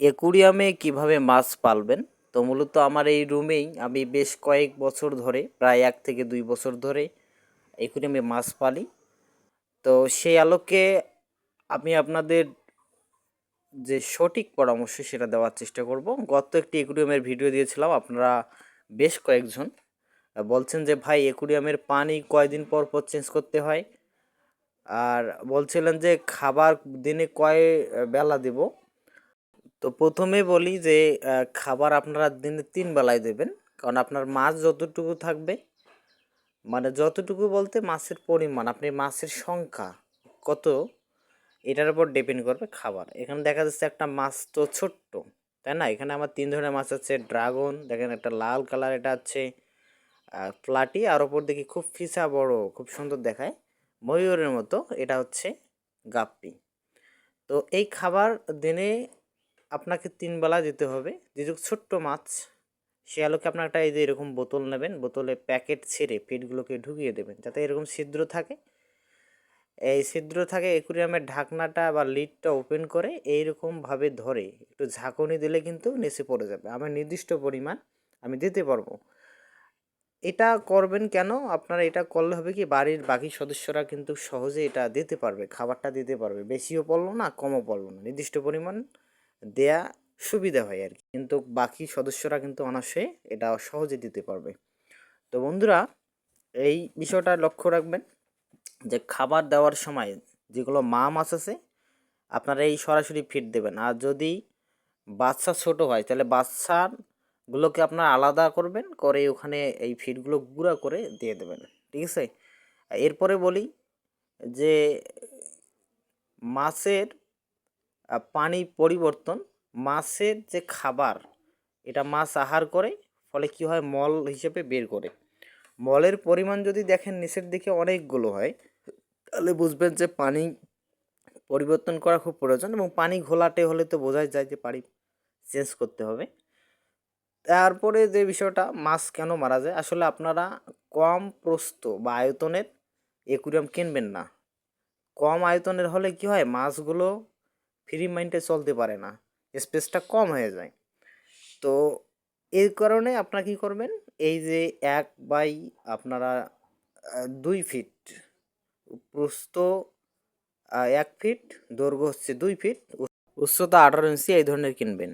একুরিয়ামে কীভাবে মাছ পালবেন? তো মূলত আমার এই রুমেই আমি বেশ কয়েক বছর ধরে, প্রায় এক থেকে দুই বছর ধরে একুরিয়ামে মাছ পালি। তো সেই আলোকে আমি আপনাদের যে সঠিক পরামর্শ সেটা দেওয়ার চেষ্টা করব। গত একটি একুরিয়ামের ভিডিও দিয়েছিলাম, আপনারা বেশ কয়েকজন। বলছেন যে, ভাই, একুরিয়ামের পানি কয়দিন পর পর চেঞ্জ করতে হয়? আর বলছিলেন যে, খাবার দিনে কয় বেলা দেব? তো প্রথমে বলি যে খাবার আপনারা দিনে তিন বেলায় দেবেন। কারণ আপনার মাছ যতটুকু থাকবে মানে যতটুকু বলতে মাছের পরিমাণ, আপনি মাছের সংখ্যা কত, এটার উপর ডিপেন্ড করবে খাবার। এখানে দেখা যাচ্ছে একটা মাছ তো ছোট্ট, তাই না? এখানে আমার তিন ধরনের মাছ আছে, ড্রাগন, দেখেন একটা লাল কালার এটা আছে প্লাটি আর ওপর দেখি খুব ফিসা বড়, খুব সুন্দর দেখায়, ময়ূরের মতো, এটা হচ্ছে গাপ্পি। তো এই খাবার দিনে আপনাকে তিন বেলা দিতে হবে। যেহেতু ছোট্ট মাছ, সে আলোকে আপনার একটা এই যে এরকম বোতল নেবেন। বোতলে প্যাকেট ছেড়ে পেটগুলোকে ঢুকিয়ে দেবেন। যাতে এরকম ছিদ্র থাকে। এই ছিদ্র থাকে একুরিয়ামের ঢাকনাটা বা লিডটা ওপেন করে এইরকমভাবে ধরে। একটু ঝাঁকুনি দিলে কিন্তু নিচে পড়ে যাবে। আমার নির্দিষ্ট পরিমাণ আমি দিতে পারব। এটা করবেন কেন? আপনারা এটা করলে হবে কি, বাড়ির বাকি সদস্যরা কিন্তু সহজে এটা দিতে পারবে, খাবারটা দিতে পারবে। বেশিও পড়ল না, কমও পড়ল না। নির্দিষ্ট পরিমাণ দেয়া সুবিধা হয় আর কি। কিন্তু বাকি সদস্যরা কিন্তু অনায়াসে এটা সহজে দিতে পারবে। তো বন্ধুরা, এই বিষয়টা লক্ষ্য রাখবেন যে খাবার দেওয়ার সময় যেগুলো মা মাছ আছে, আপনারা এই সরাসরি ফিড দেবেন। আর যদি বাচ্চা ছোট হয়, তাহলে বাচ্চাগুলোকে আপনারা আলাদা করবেন, করে ওখানে এই ফিডগুলো গুঁড়া করে দিয়ে দেবেন। ঠিক আছে? এরপরে বলি যে মাছের পানি পরিবর্তন মাছের যে খাবার, এটা মাছ আহার করে, ফলে কি হয়? মল হিসেবে বের করে। মলের পরিমাণ যদি দেখেন, নিচের দিকে অনেকগুলো হয়, তাহলে বুঝবেন যে পানি পরিবর্তন করা খুব প্রয়োজন এবং পানি ঘোলাটে হলে তো বোঝাই যায় যে পানি চেঞ্জ করতে হবে। তারপরে যে বিষয়টা, মাছ কেন মারা যায়? আসলে আপনারা কম প্রস্ত বা আয়তনের একুরিয়াম কিনবেন না। কম আয়তনের হলে কি হয়? মাছগুলো ফ্রি মাইন্ডে চলতে পারে না স্পেসটা কম হয়ে যায়। তো এই কারণে আপনারা কী করবেন, এই যে এক বাই আপনারা দুই ফিট প্রস্থ এক ফিট দৈর্ঘ্য হচ্ছে দুই ফিট উচ্চতা আঠারো ইঞ্চি এই ধরনের কিনবেন।